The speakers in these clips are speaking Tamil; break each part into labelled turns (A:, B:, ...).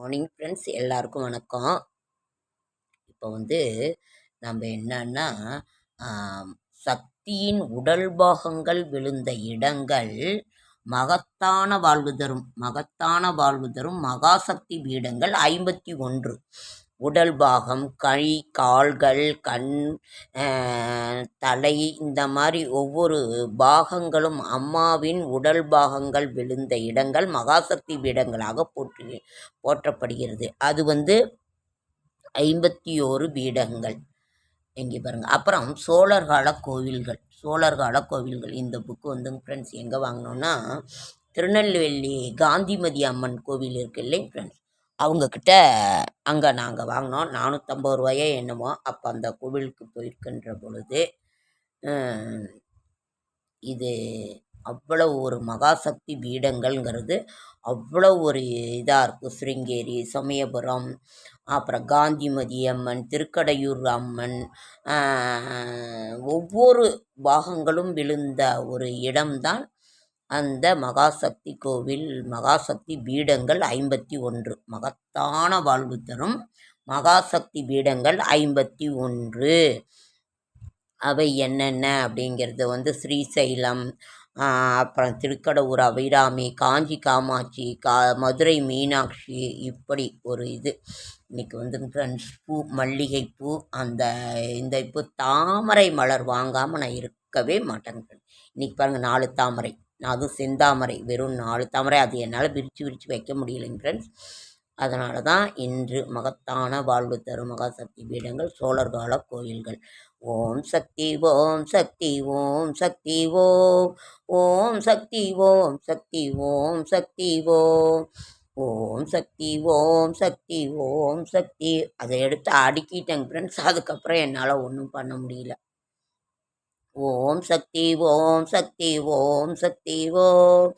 A: மார்னிங் ஃப்ரெண்ட்ஸ் எல்லாருக்கும் வணக்கம். இப்போ வந்து நம்ம என்னன்னா சக்தியின் உடல் பாகங்கள் விழுந்த இடங்கள் மகத்தான வாழ்வு தரும் மகத்தான வாழ்வு தரும் மகாசக்தி பீடங்கள் ஐம்பத்தி ஒன்று. உடல் பாகம் கை கால்கள் கண் தலை இந்த மாதிரி ஒவ்வொரு பாகங்களும் அம்மாவின் உடல் பாகங்கள் விழுந்த இடங்கள் மகாசக்தி பீடங்களாக போற்றி போற்றப்படுகிறது. அது வந்து ஐம்பத்தி ஓரு பீடங்கள். எங்கே பாருங்கள் அப்புறம் சோழர்கால கோவில்கள் சோழர்கால கோவில்கள். இந்த புக்கு வந்து ஃப்ரெண்ட்ஸ் எங்கே வாங்கினோன்னா திருநெல்வேலி காந்திமதி அம்மன் கோவில் இருக்கு இல்லைங்க ஃப்ரெண்ட்ஸ் அவங்கக்கிட்ட அங்கே நாங்கள் வாங்கினோம் நானூற்றம்பது ரூபாயோ என்னமோ அப்போ அந்த கோவிலுக்கு போயிருக்கின்ற பொழுது இது அவ்வளவு ஒரு மகாசக்தி பீடங்கள்ங்கிறது அவ்வளோ ஒரு இதாக இருக்கும். ஸ்ருங்கேரி சமயபுரம் அப்புறம் காந்திமதி அம்மன் திருக்கடையூர் அம்மன் ஒவ்வொரு பாகங்களும் விழுந்த ஒரு இடம்தான் அந்த மகாசக்தி கோவில் மகாசக்தி பீடங்கள் ஐம்பத்தி ஒன்று. மகத்தான வாழ்வு தரும் மகாசக்தி பீடங்கள் ஐம்பத்தி ஒன்று. அவை என்னென்ன அப்படிங்கிறது வந்து ஸ்ரீசைலம் அப்புறம் திருக்கடவுர் அபிராமி காஞ்சி காமாட்சி கா மதுரை மீனாட்சி இப்படி ஒரு இது. இன்றைக்கி வந்து ஃப்ரெண்ட்ஸ் பூ மல்லிகை பூ அந்த இந்த இப்போ தாமரை மலர் வாங்காமல் நான் இருக்கவே மாட்டேங்கிறேன் இன்றைக்கி பாருங்கள் நாலு தாமரை. நான் அதுவும் செந்தாமரை வெறும் நாலு தாமரை. அது என்னால் விரித்து விரித்து வைக்க முடியலைங்க ஃப்ரெண்ட்ஸ் அதனால தான் இன்று மகத்தான வாழ்வு தரும் மகாசக்தி பீடங்கள் சோழர் கால கோயில்கள். ஓம் சக்தி ஓம் சக்தி ஓம் சக்தி ஓம். ஓம் சக்தி ஓம் சக்தி ஓம் சக்தி ஓம். ஓம் சக்தி ஓம் சக்தி ஓம் சக்தி. அதை எடுத்து அடுக்கிட்டேங்க ஃப்ரெண்ட்ஸ் அதுக்கப்புறம் என்னால் ஒன்றும் பண்ண முடியல. ஓம் சக்தி ஓம் சக்தி ஓம் சக்தி ஓம்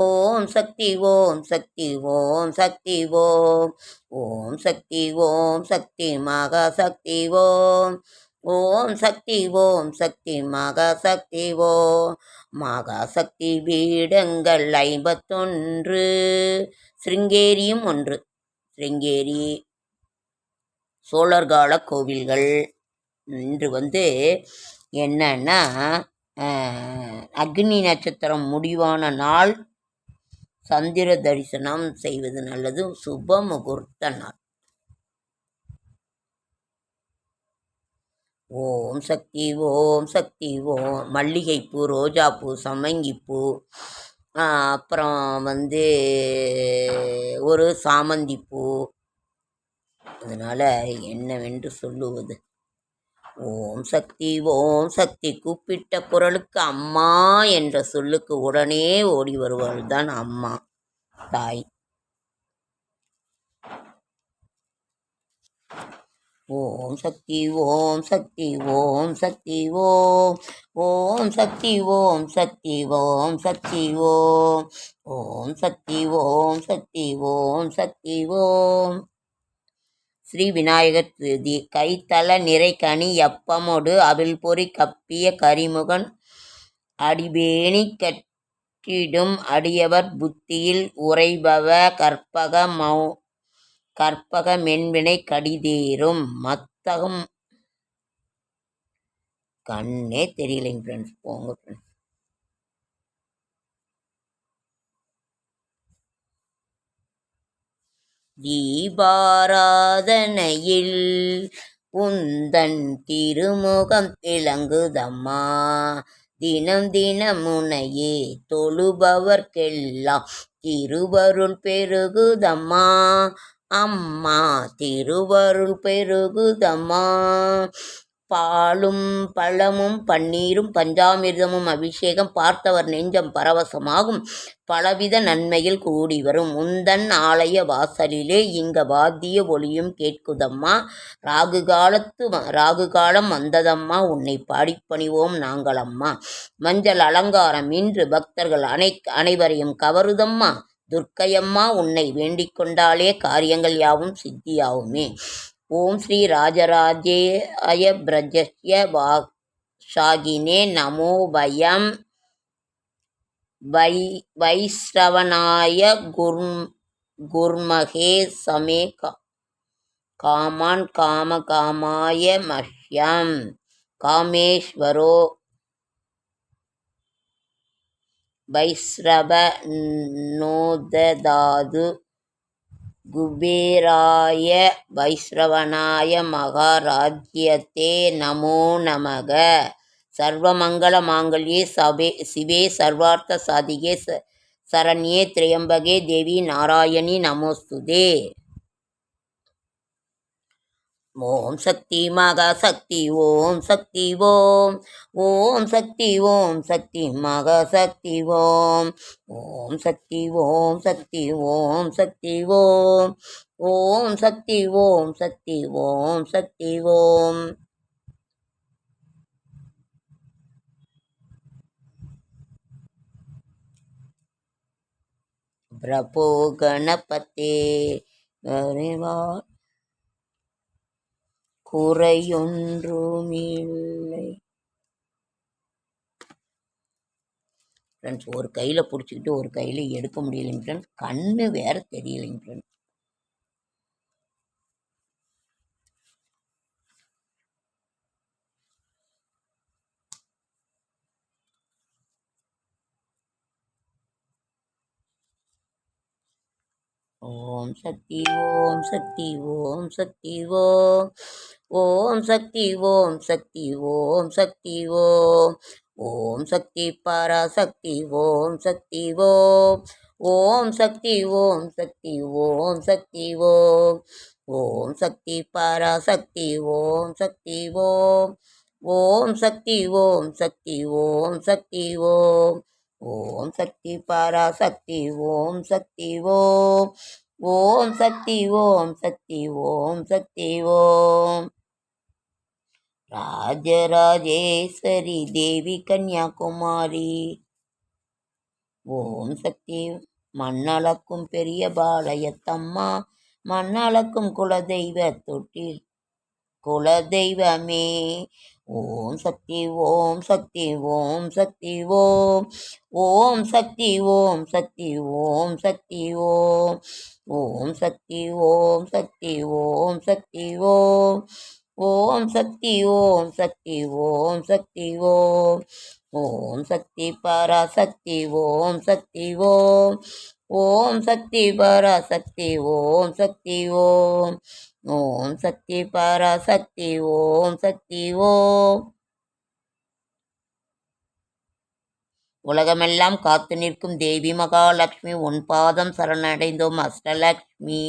A: ஓம் சக்தி ஓம் சக்தி ஓம் சக்தி ஓம் ஓம் சக்தி ஓம் சக்தி மகா சக்தி ஓம் ஓம் சக்தி ஓம் சக்தி மகா சக்தி ஓம் மகா சக்தி பீடங்கள் ஐம்பத்தொன்று சிருங்கேரியும் ஒன்று ஸ்ருங்கேரி சோழர்கால கோவில்கள் இன்று வந்து என்னன்னா அக்னி நட்சத்திரம் முடிவான நாள். சந்திர தரிசனம் செய்வது நல்லது. சுப முகூர்த்த நாள். ஓம் சக்தி ஓம் சக்தி ஓம் மல்லிகைப்பூ ரோஜாப்பூ சமங்கிப்பூ. அப்புறம் வந்து ஒரு சாமந்திப்பூ. அதனால் என்னவென்று சொல்லுவது? ஓம் சக்தி ஓம் சக்தி கூப்பிட்ட குரலுக்கு அம்மா என்ற சொல்லுக்கு உடனே ஓடி வருவாள் தான் அம்மா தாய் ஓம் சக்தி ஓம் சக்தி ஓம் சக்தி ஓம் ஓம் சக்தி ஓம் சக்தி ஓம் சக்தி ஓம் ஓம் சக்தி ஓம் சக்தி ஓம் சக்தி ஓம் ஸ்ரீ விநாயகர் திருதி கைத்தள நிறை கனி எப்பமொடு அவில் பொறி கப்பிய கரிமுகன் அடிபேணி கட்டிடும் அடியவர் புத்தியில் உறைபவ கற்பக மௌ கற்பக மென்வினை கடிதேறும் மத்தகம். கண்ணே தெரியலைங்க ஃப்ரெண்ட்ஸ் போங்க ஃப்ரெண்ட்ஸ் தீபாராதனையில் உந்தன் திருமுகம் விளங்குதம்மா. தினம் தினம் உனையே தொழுபவர்க்கெல்லாம் திருவருள் பெருகுதம்மா. அம்மா திருவருள் பெருகுதம்மா. பாலும் பழமும் பன்னீரும் பஞ்சாமிர்தமும் அபிஷேகம் பார்த்தவர் நெஞ்சம் பரவசமாகும். பலவித நன்மையில் கூடி வரும். முந்தன் ஆலய வாசலிலே இங்க வாத்திய ஒளியும் கேட்குதம்மா. ராகு காலத்து ராகு காலம் வந்ததம்மா. உன்னை பாடிப்பணிவோம் நாங்களம்மா. மஞ்சள் அலங்காரம் இன்று பக்தர்கள் அனை அனைவரையும் கவருதம்மா. துர்க்கையம்மா உன்னை வேண்டிக் கொண்டாலே காரியங்கள் யாவும் சித்தியாவுமே ஓம் ஸ்ரீ ராஜராஜேய பிரஜஸ்ய சாகினே நமோ வயம். வை வைஸ்ரவனாய குரும் குர்மகே சமே கா காமான் காம காமாய மஹ்யம். காமேஸ்வரோ வைஸ்ரவ நோததாது குபேராய வைஸ்ரவனாய மகாராஜ்யத்தே நமோ நமக. சர்வமங்கள மாங்கல்யே சபே சிவே சர்வார்த்த சாதிகே சரண்யே திரியம்பகே தேவி நாராயணி நமோஸ்துதே. ஓம் சக்தி மகா சக்தி ஓம் சக்தி ஓம். ஓம் சக்தி ஓம் சக்தி மகா சக்தி ஓம். ஓம் சக்தி ஓம் சக்தி ஓம் சக்தி ஓம். ஓம் சக்தி ஓம் சக்தி ஓம் சக்தி ஓம். பிரபோ கணபதே குறையொன்றுமில்லை. ஃப்ரெண்ட்ஸ் ஒரு கையில் பிடிச்சிக்கிட்டு ஒரு கையில் எடுக்க முடியலைங்க ஃப்ரெண்ட்ஸ் கண்ணு வேற தெரியலைங்க ஃப்ரெண்ட்ஸ் ஓம் சக்தி ஓம் சக்தி ஓம் சக்தி ஓம். ஓம் சக்தி ஓம் சக்தி ஓம் சக்தி ஓம் ஓம் சக்தி பராசக்தி ஓம் சக்தி ஓம் ஓம் சக்தி ஓம் சக்தி ஓம் சக்தி ஓம் ஓம் சக்தி பராசக்தி ஓம் சக்தி ஓம் ஓம் சக்தி ஓம் சக்தி ஓம் சக்தி ஓம் ஓம் சக்தி பராசக்தி ஓம் சக்தி ஓம் ஓம் சக்தி ஓம் சக்தி ஓம் சக்தி ஓம் ராஜராஜேஸ்வரி தேவி கன்னியாகுமாரி. ஓம் சக்தி. மண்ணளக்கும் பெரிய பாளையத்தம்மா மண்ணளக்கும் குலதெய்வ தொட்டில் குலதெய்வமே. ஓம் சக்தி ஓம் சக்தி ஓம் சக்தி ஓம் ஓம் சக்தி ஓம் சக்தி ஓம் சக்தி ஓம் ஓம் சக்தி ஓம் சக்தி ஓம் சக்தி ஓம். ஓம் சக்தி ஓம் சக்தி ஓம் சக்தி ஓம். ஓம் சக்தி பராசக்தி ஓம் சக்தி ஓம். ஓம் சக்தி பராசக்தி ஓம் சக்தி ஓம். ஓம் சக்தி பராசக்தி ஓம் சக்தி ஓம். உலகமெல்லாம் காத்து நிற்கும் தேவி மகாலட்சுமி உன் பாதம் சரணடைந்தோம் அஷ்டலக்ஷ்மி.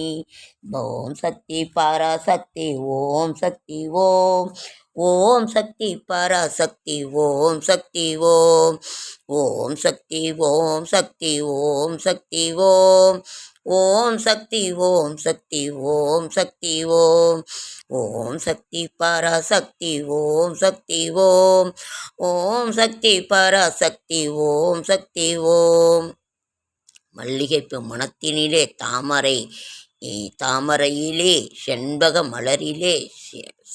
A: ஓம் சக்தி பராசக்தி ஓம் சக்தி ஓம் ஓம் சக்தி பராசக்தி ஓம் சக்தி ஓம் ஓம் சக்தி ஓம் சக்தி ஓம் சக்தி ஓம் ஓம் சக்தி ஓம் சக்தி ஓம் சக்தி ஓம் ஓம் சக்தி பராசக்தி ஓம் சக்தி ஓம் ஓம் சக்தி பராசக்தி ஓம் சக்தி ஓம் மல்லிகைப்பு மனத்தினிலே தாமரை தாமரையிலே செண்பக மலரிலே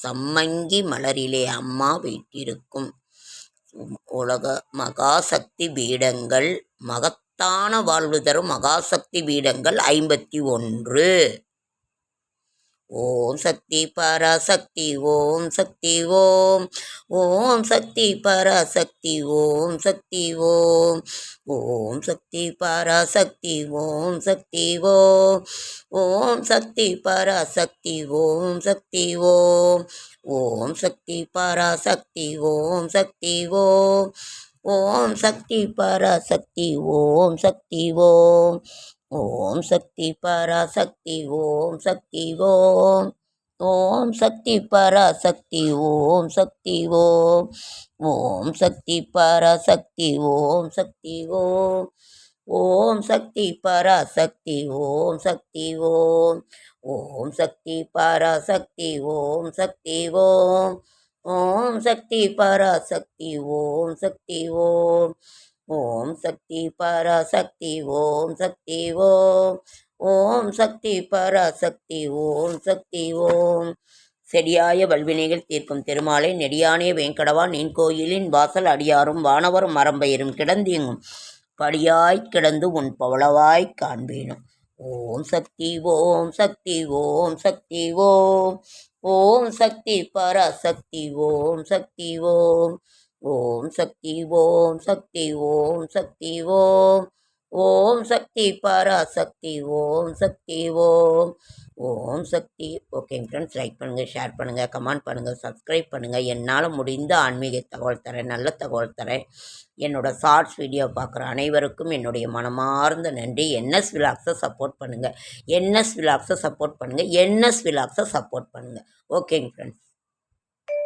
A: சம்மங்கி மலரிலே அம்மா வீட்டிருக்கும். உலக மகாசக்தி பீடங்கள் மகத்தான வாழ்வு தரும் மகாசக்தி பீடங்கள் ஐம்பத்தி ஒன்று. ஓம் சக்தி பராசக்தி ஓம் சக்தி ஓம். ஓம் சக்தி பராசக்தி ஓம் சக்தி ஓம். ஓம் சக்தி பராசக்தி ஓம் சக்தி ஓம். ஓம் சக்தி பராசக்தி ஓம் சக்தி ஓம். ஓம் சக்தி பராசக்தி ஓம் சக்தி ஓம். ஓம் சக்தி பராசக்தி ஓம் சக்தி ஓம். ஓம் சக்தி பராசக்தி ஓம் சக்தி ஓம். ஓம் சக்தி பராசக்தி ஓம் சக்தி ஓம். ஓம் சக்தி பராசக்தி ஓம் சக்தி ஓம். ஓம் சக்தி பராசக்தி ஓம் சக்தி ஓம். ஓம் சக்தி பராசக்தி ஓம் சக்தி ஓம். ஓம் சக்தி பராசக்தி ஓம் சக்தி ஓம். ஓம் சக்தி பராசக்தி ஓம் சக்தி ஓம். ஓம் சக்தி பராசக்தி ஓம் சக்தி ஓம். செடியாய வல்வினைகள் தீர்க்கும் திருமாலை நெடியானே வேங்கடவா நின் கோயிலின் வாசல் அடியாரும் வானவரும் மரம்பெயரும் கிடந்தீங்கும். படியாய் கிடந்து உன் பவளவாய் காண்பேனும். ஓம் சக்தி ஓம் சக்தி ஓம் சக்தி ஓம். ஓம் சக்தி பராசக்தி ஓம் சக்தி ஓம். ஓம் சக்தி ஓம் சக்தி ஓம் சக்தி ஓம். ஓம் சக்தி பராசக்தி ஓம் சக்தி ஓம். ஓம் சக்தி. ஓகேங்க ஃப்ரெண்ட்ஸ் லைக் பண்ணுங்கள் ஷேர் பண்ணுங்கள் கமெண்ட் பண்ணுங்கள் சப்ஸ்கிரைப் பண்ணுங்கள் என்னால் முடிந்த ஆன்மீக தகவல் தரேன் நல்ல தகவல் தரேன். என்னோடய ஷார்ட்ஸ் வீடியோ பார்க்குற அனைவருக்கும் என்னுடைய மனமார்ந்த நன்றி. என்எஸ் விலாக்ஸை சப்போர்ட் பண்ணுங்கள் என்எஸ் விலாக்ஸை சப்போர்ட் பண்ணுங்கள் என்எஸ் விலாக்ஸை சப்போர்ட் பண்ணுங்கள் ஓகேங்க ஃப்ரெண்ட்ஸ்